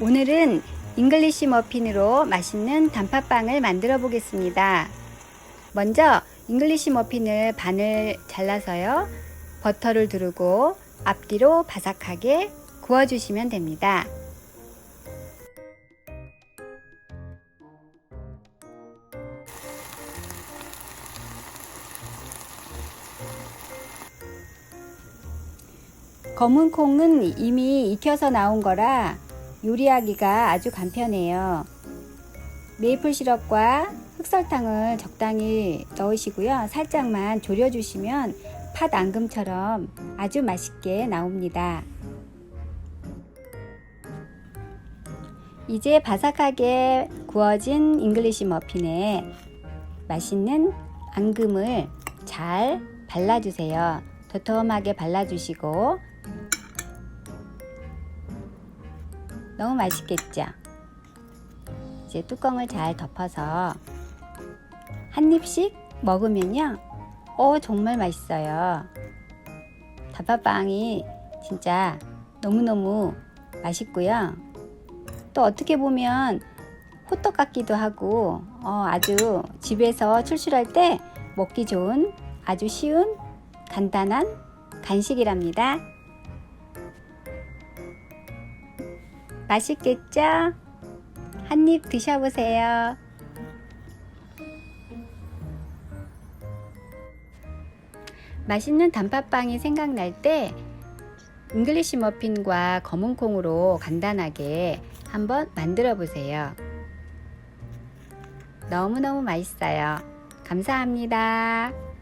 오늘은 잉글리시 머핀으로 맛있는 단팥빵을 만들어 보겠습니다. 먼저 잉글리시 머핀을 반을 잘라서요. 버터를 두르고 앞뒤로 바삭하게 구워주시면 됩니다. 검은 콩은 이미 익혀서 나온 거라 요리하기가 아주 간편해요. 메이플 시럽과 흑설탕을 적당히 넣으시고요. 살짝만 졸여주시면 팥 앙금처럼 아주 맛있게 나옵니다. 이제 바삭하게 구워진 잉글리시 머핀에 맛있는 앙금을 잘 발라주세요. 도톰하게 발라주시고 너무 맛있겠죠? 이제 뚜껑을 잘 덮어서 한 입씩 먹으면요. 오, 정말 맛있어요. 단팥빵이 진짜 너무너무 맛있고요. 또 어떻게 보면 호떡 같기도 하고 어, 아주 집에서 출출할 때 먹기 좋은 아주 쉬운 간단한 간식이랍니다. 맛있겠죠? 한 입 드셔보세요. 맛있는 단팥빵이 생각날 때 잉글리시 머핀과 검은 콩으로 간단하게 한번 만들어 보세요. 너무너무 맛있어요. 감사합니다.